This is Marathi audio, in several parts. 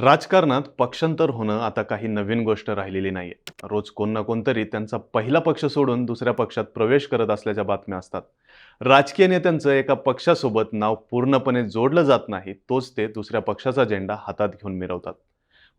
राजकारणात पक्षांतर होणं आता काही नवीन गोष्ट राहिलेली नाहीये. रोज कोण ना कोणतरी त्यांचा पहिला पक्ष सोडून दुसऱ्या पक्षात प्रवेश करत असल्याच्या बातम्या असतात. राजकीय नेत्यांचं एका पक्षासोबत नाव पूर्णपणे जोडलं जात नाही तोच ते दुसऱ्या पक्षाचा झेंडा हातात घेऊन मिरवतात.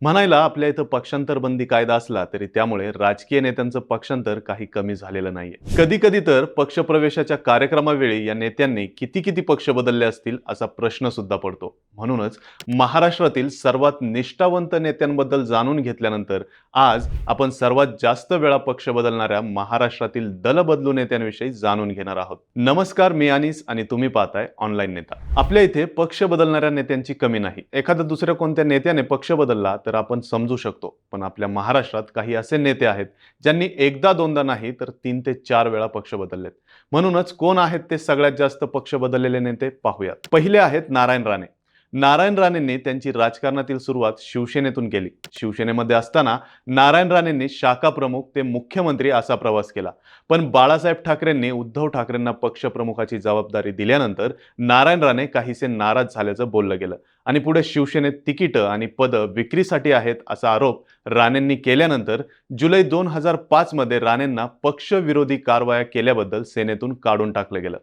म्हणायला आपल्या इथं पक्षांतर बंदी कायदा असला तरी त्यामुळे राजकीय नेत्यांचं पक्षांतर काही कमी झालेलं नाहीये. कधी कधी तर पक्षप्रवेशाच्या कार्यक्रमावेळी या नेत्यांनी किती किती पक्ष बदलले असतील असा प्रश्न सुद्धा पडतो. म्हणूनच महाराष्ट्रातील सर्वात निष्ठावंत नेत्यांबद्दल जाणून घेतल्यानंतर आज आपण सर्वात जास्त वेळा पक्ष बदलणाऱ्या महाराष्ट्रातील दल बदलू नेत्यांविषयी जाणून घेणार आहोत. नमस्कार मी अनिस आणि तुम्ही पाहताय ऑनलाईन नेता. आपल्या इथे पक्ष बदलणाऱ्या नेत्यांची कमी नाही. एखाद्या दुसऱ्या कोणत्या नेत्याने पक्ष बदलला तर आपण समजू शकतो. पण आपल्या महाराष्ट्रात काही असे नेते आहेत ज्यांनी एकदा दोनदा नाही तर तीन ते चार वेळा पक्ष बदललेत. म्हणूनच कोण आहेत ते सगळ्यात जास्त पक्ष बदललेले नेते पाहूयात. पहिले आहेत नारायण राणे. नारायण राणेंनी त्यांची राजकारणातील सुरुवात शिवसेनेतून केली. शिवसेनेमध्ये असताना नारायण राणेंनी शाखा प्रमुख ते मुख्यमंत्री असा प्रवास केला. पण बाळासाहेब ठाकरेंनी उद्धव ठाकरेंना पक्षप्रमुखाची जबाबदारी दिल्यानंतर नारायण राणे काहीसे नाराज झाल्याचं बोललं गेलं. आणि पुढे शिवसेनेत तिकीटं आणि पदं विक्रीसाठी आहेत असा आरोप राणेंनी केल्यानंतर जुलै दोन हजार पाचमध्ये राणेंना पक्षविरोधी कारवाया केल्याबद्दल सेनेतून काढून टाकलं गेलं.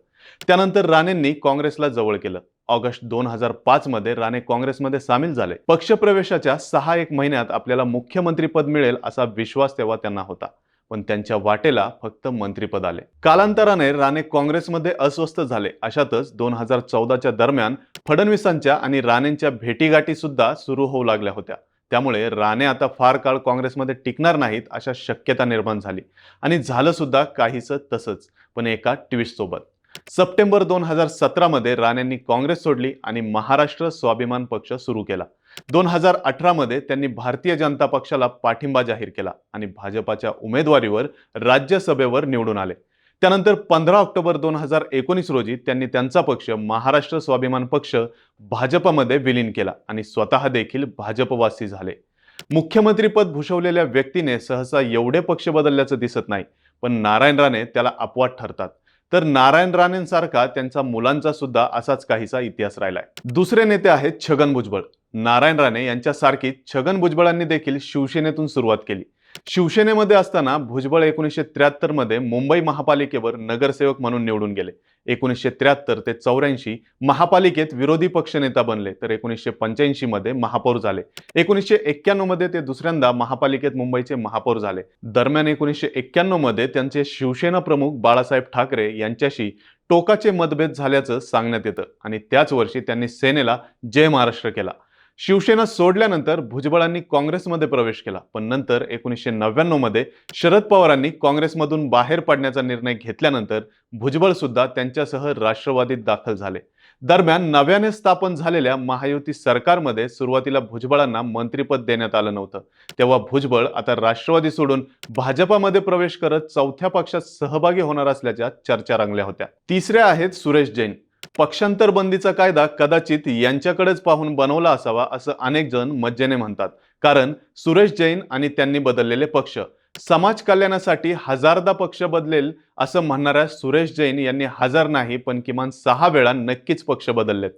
त्यानंतर राणेंनी काँग्रेसला जवळ केलं. ऑगस्ट दोन हजार पाच मध्ये राणे काँग्रेसमध्ये सामील झाले. पक्षप्रवेशाच्या सहा एक महिन्यात आपल्याला मुख्यमंत्रीपद मिळेल असा विश्वास तेव्हा त्यांना होता. पण त्यांच्या वाटेला फक्त मंत्रीपद आले. कालांतराने राणे काँग्रेसमध्ये अस्वस्थ झाले. अशातच दोन हजार चौदाच्या दरम्यान फडणवीसांच्या आणि राणेंच्या भेटीगाठी सुद्धा सुरू होऊ लागल्या होत्या. त्यामुळे राणे आता फार काळ काँग्रेसमध्ये टिकणार नाहीत अशा शक्यता निर्माण झाली. आणि झालं सुद्धा काहीसं तसंच. पण एका ट्विस्टसोबत सप्टेंबर दोन हजार सतरामध्ये राणेंनी काँग्रेस सोडली आणि महाराष्ट्र स्वाभिमान पक्ष सुरू केला. दोन हजार अठरामध्ये त्यांनी भारतीय जनता पक्षाला पाठिंबा जाहीर केला आणि भाजपाच्या उमेदवारीवर राज्यसभेवर निवडून आले. त्यानंतर पंधरा ऑक्टोबर दोन हजार एकोणीस रोजी त्यांनी त्यांचा पक्ष महाराष्ट्र स्वाभिमान पक्ष भाजपमध्ये विलीन केला आणि स्वतः देखील भाजपवासी झाले. मुख्यमंत्रीपद भूषवलेल्या व्यक्तीने सहसा एवढे पक्ष बदलल्याचं दिसत नाही पण नारायण राणे त्याला अपवाद ठरतात. तर नारायण राणेंसारखा त्यांचा मुलांचा सुद्धा असाच काहीसा इतिहास राहिलाय. दुसरे नेते आहेत छगन भुजबळ. नारायण राणे यांच्यासारखी छगन भुजबळांनी देखील शिवसेनेतून सुरुवात केली. शिवसेनेमध्ये असताना भुजबळ एकोणीसशे त्र्याहत्तरमध्ये मुंबई महापालिकेवर नगरसेवक म्हणून निवडून गेले. एकोणीसशे त्र्याहत्तर ते चौऱ्याऐंशी महापालिकेत विरोधी पक्षनेता बनले. तर एकोणीसशे पंच्याऐंशी मध्ये महापौर झाले. एकोणीसशे एक्क्याण्णवमध्ये ते दुसऱ्यांदा महापालिकेत मुंबईचे महापौर झाले. दरम्यान एकोणीसशे एक्क्याण्णवमध्ये त्यांचे शिवसेना प्रमुख बाळासाहेब ठाकरे यांच्याशी टोकाचे मतभेद झाल्याचं सांगण्यात येतं. आणि त्याच वर्षी त्यांनी सेनेला जय महाराष्ट्र केला. शिवसेना सोडल्यानंतर भुजबळांनी काँग्रेसमध्ये प्रवेश केला पण नंतर एकोणीसशे नव्याण्णवमध्ये शरद पवारांनी काँग्रेसमधून बाहेर पडण्याचा निर्णय घेतल्यानंतर भुजबळ सुद्धा त्यांच्यासह राष्ट्रवादीत दाखल झाले. दरम्यान नव्याने स्थापन झालेल्या महायुती सरकारमध्ये सुरुवातीला भुजबळांना मंत्रिपद देण्यात आलं नव्हतं. तेव्हा भुजबळ आता राष्ट्रवादी सोडून भाजपामध्ये प्रवेश करत चौथ्या पक्षात सहभागी होणार असल्याच्या चर्चा रंगल्या होत्या. तिसऱ्या आहेत सुरेश जैन. पक्षांतर बंदीचा कायदा कदाचित यांच्याकडेच पाहून बनवला असावा असं अनेक जण मज्जेने म्हणतात. कारण सुरेश जैन आणि त्यांनी बदललेले पक्ष. समाज कल्याणासाठी हजारदा पक्ष बदलेल असं म्हणणाऱ्या सुरेश जैन यांनी हजार नाही पण किमान सहा वेळा नक्कीच पक्ष बदललेत.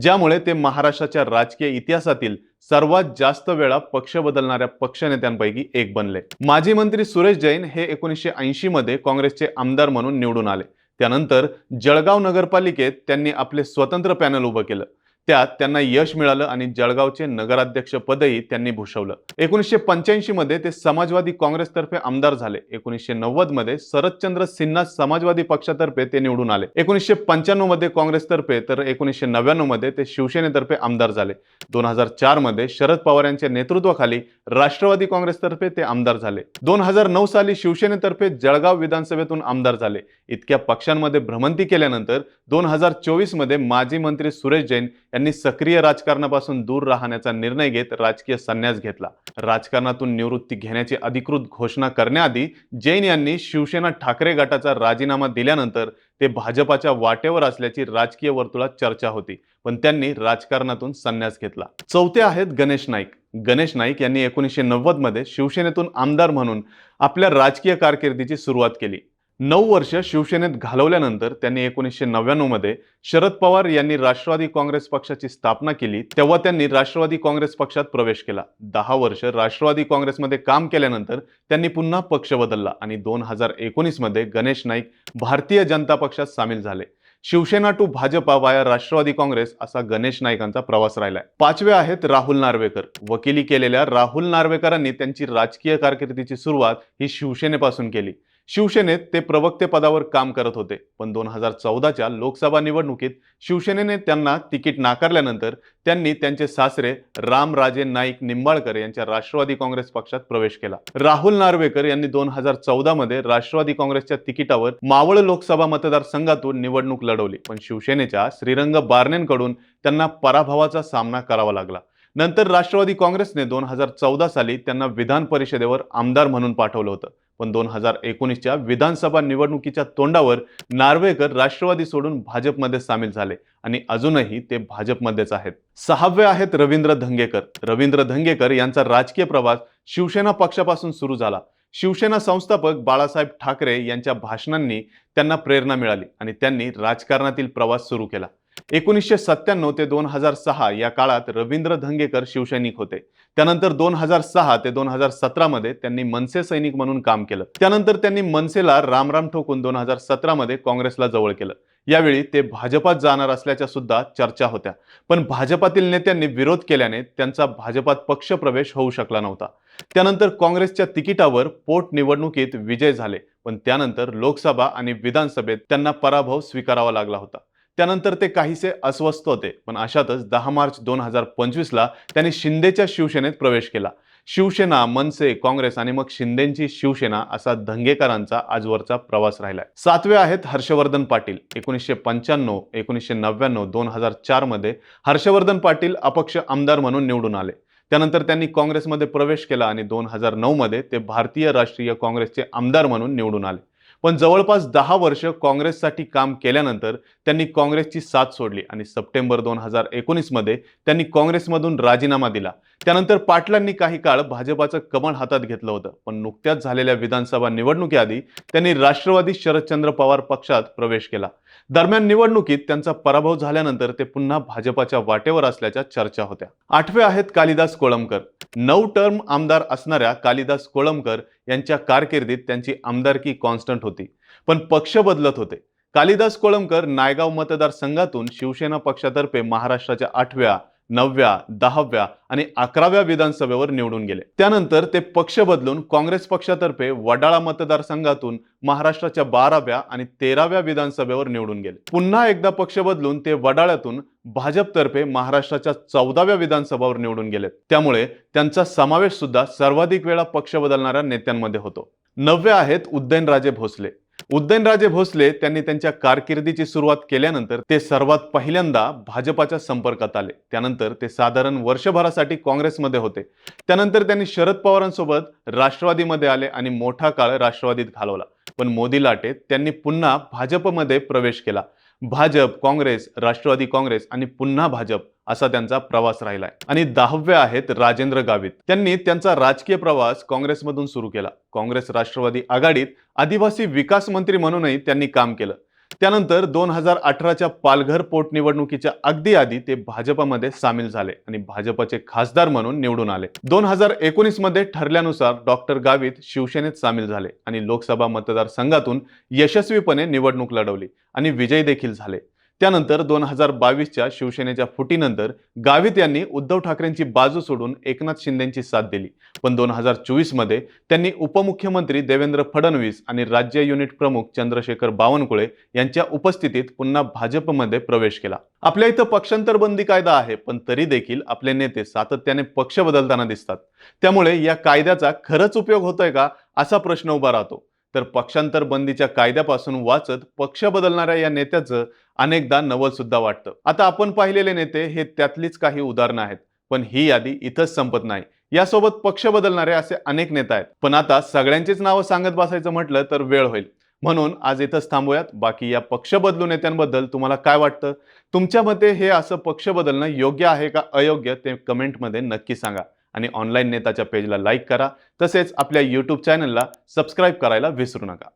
ज्यामुळे ते महाराष्ट्राच्या राजकीय इतिहासातील सर्वात जास्त वेळा पक्ष बदलणाऱ्या पक्षनेत्यांपैकी एक बनले. माजी मंत्री सुरेश जैन हे एकोणीसशे ऐंशी मध्ये काँग्रेसचे आमदार म्हणून निवडून आले. त्यानंतर जळगाव नगरपालिकेत त्यांनी आपले स्वतंत्र पॅनल उभं केलं. त्यात त्यांना यश मिळालं आणि जळगावचे नगराध्यक्ष पदही त्यांनी भूषवलं. एकोणीसशे पंच्याऐंशी मध्ये ते समाजवादी काँग्रेसतर्फे आमदार झाले. एकोणीसशे नव्वदमध्ये शरदचंद्र सिन्हा समाजवादी पक्षातर्फे ते निवडून आले. एकोणीसशे पंच्याण्णवमध्ये काँग्रेसतर्फे तर एकोणीसशे नव्याण्णवमध्ये ते शिवसेनेतर्फे आमदार झाले. दोन हजार चारमध्ये शरद पवार यांच्या नेतृत्वाखाली राष्ट्रवादी काँग्रेसतर्फे ते आमदार झाले. दोन हजार नऊ साली शिवसेनेतर्फे जळगाव विधानसभेतून आमदार झाले. इतक्या पक्षांमध्ये भ्रमंती केल्यानंतर दोन हजार चोवीसमध्ये माजी मंत्री सुरेश जैन यांनी सक्रिय राजकारणापासून दूर राहण्याचा निर्णय घेत राजकीय संन्यास घेतला. राजकारणातून निवृत्ती घेण्याची अधिकृत घोषणा करण्याआधी जैन यांनी शिवसेना ठाकरे गटाचा राजीनामा दिल्यानंतर ते भाजपाच्या वाटेवर असल्याची राजकीय वर्तुळात चर्चा होती. पण त्यांनी राजकारणातून संन्यास घेतला. चौथे आहेत गणेश नाईक. गणेश नाईक यांनी एकोणीसशे नव्वदमध्ये शिवसेनेतून आमदार म्हणून आपल्या राजकीय कारकिर्दीची सुरुवात केली. नऊ वर्ष शिवसेनेत घालवल्यानंतर त्यांनी एकोणीसशे नव्याण्णवमध्ये शरद पवार यांनी राष्ट्रवादी काँग्रेस पक्षाची स्थापना केली तेव्हा त्यांनी राष्ट्रवादी काँग्रेस पक्षात प्रवेश केला. दहा वर्ष राष्ट्रवादी काँग्रेसमध्ये काम केल्यानंतर त्यांनी पुन्हा पक्ष बदलला आणि दोन हजार एकोणीसमध्ये गणेश नाईक भारतीय जनता पक्षात सामील झाले. शिवसेना टू भाजपा वाया राष्ट्रवादी काँग्रेस असा गणेश नाईकांचा प्रवास राहिलाय. पाचवे आहेत राहुल नार्वेकर. वकिली केलेल्या राहुल नार्वेकरांनी त्यांची राजकीय कारकिर्दीची सुरुवात ही शिवसेनेपासून केली. शिवसेनेत ते प्रवक्ते पदावर काम करत होते. पण दोन हजार चौदाच्या लोकसभा निवडणुकीत शिवसेनेने त्यांना तिकीट नाकारल्यानंतर त्यांनी त्यांचे सासरे रामराजे नाईक निंबाळकर यांच्या राष्ट्रवादी काँग्रेस पक्षात प्रवेश केला. राहुल नार्वेकर यांनी दोन हजार चौदा मध्ये राष्ट्रवादी काँग्रेसच्या तिकिटावर मावळ लोकसभा मतदारसंघातून निवडणूक लढवली. पण शिवसेनेच्या श्रीरंग बारनेनकडून त्यांना पराभवाचा सामना करावा लागला. नंतर राष्ट्रवादी काँग्रेसने दोन हजार चौदा साली त्यांना विधान परिषदेवर आमदार म्हणून पाठवलं होतं. पण दोन हजार एकोणीसच्या विधानसभा निवडणुकीच्या तोंडावर नार्वेकर राष्ट्रवादी सोडून भाजपमध्ये सामील झाले आणि अजूनही ते भाजपमध्येच आहेत. सहावे आहेत रवींद्र धंगेकर. रवींद्र धंगेकर यांचा राजकीय प्रवास शिवसेना पक्षापासून सुरू झाला. शिवसेना संस्थापक बाळासाहेब ठाकरे यांच्या भाषणांनी त्यांना प्रेरणा मिळाली आणि त्यांनी राजकारणातील प्रवास सुरू केला. एकोणीसशे सत्त्याण्णव ते दोन हजार सहा या काळात रवींद्र धंगेकर शिवसैनिक होते. त्यानंतर दोन हजार सहा ते दोन हजार सतरामध्ये त्यांनी मनसे सैनिक म्हणून काम केलं. त्यानंतर त्यांनी मनसेला रामराम ठोकून दोन हजार सतरामध्ये काँग्रेसला जवळ केलं. यावेळी ते भाजपात जाणार असल्याच्या सुद्धा चर्चा होत्या. पण भाजपातील नेत्यांनी विरोध केल्याने त्यांचा भाजपात पक्षप्रवेश होऊ शकला नव्हता. त्यानंतर काँग्रेसच्या तिकिटावर पोटनिवडणुकीत विजय झाले. पण त्यानंतर लोकसभा आणि विधानसभेत त्यांना पराभव स्वीकारावा लागला होता. त्यानंतर ते काहीसे अस्वस्थ होते. पण अशातच दहा मार्च दोन हजार पंचवीसला त्यांनी शिंदेच्या शिवसेनेत प्रवेश केला. शिवसेना मनसे काँग्रेस आणि मग शिंदेची शिवसेना असा धंगेकरांचा आजवरचा प्रवास राहिलाय. सातवे आहेत हर्षवर्धन पाटील. एकोणीसशे पंच्याण्णव एकोणीसशे नव्याण्णव दोन हजार चारमध्ये हर्षवर्धन पाटील अपक्ष आमदार म्हणून निवडून आले. त्यानंतर त्यांनी काँग्रेसमध्ये प्रवेश केला आणि दोन हजार नऊ मध्ये ते भारतीय राष्ट्रीय काँग्रेसचे आमदार म्हणून निवडून आले. पण जवळपास दहा वर्ष काँग्रेससाठी काम केल्यानंतर त्यांनी काँग्रेसची साथ सोडली आणि सप्टेंबर दोन हजार एकोणीसमध्ये त्यांनी काँग्रेसमधून राजीनामा दिला. त्यानंतर पाटलांनी काही काळ भाजपाचं कमळ हातात घेतलं होतं. पण नुकत्याच झालेल्या विधानसभा निवडणुकीआधी त्यांनी राष्ट्रवादी शरदचंद्र पवार पक्षात प्रवेश केला. दरम्यान निवडणुकीत त्यांचा पराभव झाल्यानंतर ते पुन्हा भाजपाच्या वाटेवर असल्याच्या चर्चा होत्या. आठवे आहेत कालिदास कोळंबकर. नऊ टर्म आमदार असणाऱ्या कालिदास कोळंबकर यांच्या कारकिर्दीत त्यांची आमदारकी कॉन्स्टंट होती. पण पक्ष बदलत होते. कालिदास कोळंबकर नायगाव मतदारसंघातून शिवसेना पक्षातर्फे महाराष्ट्राच्या आठव्या नवव्या दहाव्या आणि अकराव्या विधानसभेवर निवडून गेले. त्यानंतर ते पक्ष बदलून काँग्रेस पक्षातर्फे वडाळा मतदारसंघातून महाराष्ट्राच्या बाराव्या आणि तेराव्या विधानसभेवर निवडून गेले. पुन्हा एकदा पक्ष बदलून ते वडाळ्यातून भाजपतर्फे महाराष्ट्राच्या चौदाव्या विधानसभावर निवडून गेले त्यामुळे त्यांचा समावेश सुद्धा सर्वाधिक वेळा पक्ष बदलणाऱ्या नेत्यांमध्ये होतो. नववे आहेत उदयनराजे भोसले. उदयनराजे भोसले त्यांनी त्यांच्या कारकिर्दीची सुरुवात केल्यानंतर ते सर्वात पहिल्यांदा भाजपाच्या संपर्कात आले. त्यानंतर ते साधारण वर्षभरासाठी काँग्रेसमध्ये होते. त्यानंतर त्यांनी शरद पवारांसोबत राष्ट्रवादीमध्ये आले आणि मोठा काळ राष्ट्रवादीत घालवला. पण मोदी लाटेत त्यांनी पुन्हा भाजपमध्ये प्रवेश केला. भाजप काँग्रेस राष्ट्रवादी काँग्रेस आणि पुन्हा भाजप असा त्यांचा प्रवास राहिलाय. आणि दहावे आहेत राजेंद्र गावित. त्यांनी त्यांचा राजकीय प्रवास काँग्रेसमधून सुरू केला. काँग्रेस राष्ट्रवादी आघाडीत आदिवासी विकास मंत्री म्हणूनही त्यांनी काम केलं. त्यानंतर दोन हजार अठराच्या पालघर पोटनिवडणुकीच्या अगदी आधी ते भाजपमध्ये सामील झाले आणि भाजपचे खासदार म्हणून निवडून आले. दोन हजार एकोणीसमध्ये ठरल्यानुसार डॉक्टर गावित शिवसेनेत सामील झाले आणि लोकसभा मतदारसंघातून यशस्वीपणे निवडणूक लढवली आणि विजय देखील झाले. त्यानंतर दोन हजार बावीसच्या शिवसेनेच्या फुटीनंतर गावित यांनी उद्धव ठाकरेंची बाजू सोडून एकनाथ शिंदेची साथ दिली. पण दोन हजार चोवीसमध्ये त्यांनी उपमुख्यमंत्री देवेंद्र फडणवीस आणि राज्य युनिट प्रमुख चंद्रशेखर बावनकुळे यांच्या उपस्थितीत पुन्हा भाजपमध्ये प्रवेश केला. आपल्या इथं पक्षांतर बंदी कायदा आहे पण तरी देखील आपले नेते सातत्याने पक्ष बदलताना दिसतात. त्यामुळे या कायद्याचा खरंच उपयोग होतोय का असा प्रश्न उभा राहतो. तर पक्षांतर बंदीच्या कायद्यापासून वाचत पक्ष बदलणाऱ्या या नेत्याचं अनेकदा नवल सुद्धा वाटतं. आता आपण पाहिलेले नेते हे त्यातलीच काही उदाहरणं आहेत पण ही यादी इथंच संपत नाही. यासोबत पक्ष बदलणारे असे अनेक नेता आहेत. पण आता सगळ्यांचीच नावं सांगत बसायचं म्हटलं तर वेळ होईल. म्हणून आज इथंच थांबूयात. बाकी या पक्ष बदलू नेत्यांबद्दल तुम्हाला काय वाटतं? तुमच्या मते हे असं पक्ष बदलणं योग्य आहे का अयोग्य ते कमेंटमध्ये नक्की सांगा. आणि ऑनलाईन नेताच्या पेजला लाईक करा. तसेच आपल्या यूट्यूब चॅनलला सबस्क्राईब करायला विसरू नका.